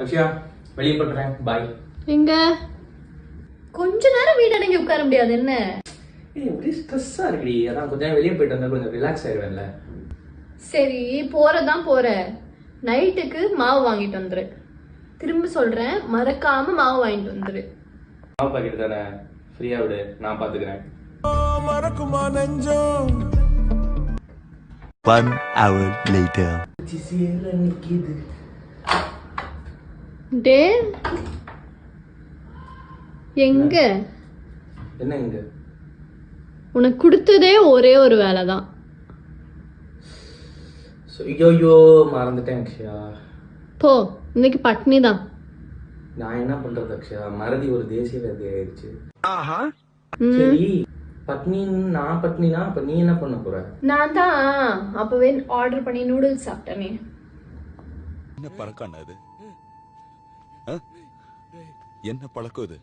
அக்ஷயா வெளியே போட்டுறேன் பாய் எங்க? கொஞ்ச நேரம் வீடு அடங்கி உட்கார முடியாது என்ன? ஏய் ஒரே ஸ்ட்ரெஸ்ஸாக இருக்குடி. அதான் கொஞ்ச நேரம் வெளியே போயிட்டு வந்தா கொஞ்சம் ரிலாக்ஸ் ஆயிடுவேன்ல சரி போறதான் போற. நைட்டுக்கு மாவு வாங்கிட்டு வந்துரு. திரும்ப சொல்றேன் மறக்காம மாவு வாங்கிட்டு வந்துரு. மாவு பாக்கெட் தானே? ஃப்ரீயாக விடு. நான் பார்த்துக்கிறேன் One hour later. டே. எங்க? என்ன இங்க? உனக்கு கொடுத்ததே ஒரே ஒரு வேலை தான் ஸோ ஐயோ மறந்துட்டேன் அக்ஷயா. போ இன்னைக்கு பட்னி தான் நான் என்ன பண்றது அக்ஷயா? மறதி ஒரு தேசிய வியாதி ஆயிடுச்சு. ம். சரி பட்னி நான் பட்னினா அப்ப நீ என்ன பண்ண போற? நான் தான். அப்பவே ஆர்டர் பண்ணி நூடுல்ஸ் சாப்பிட்டேனே. என்ன ஆ? என்ன பழக்கம் இது?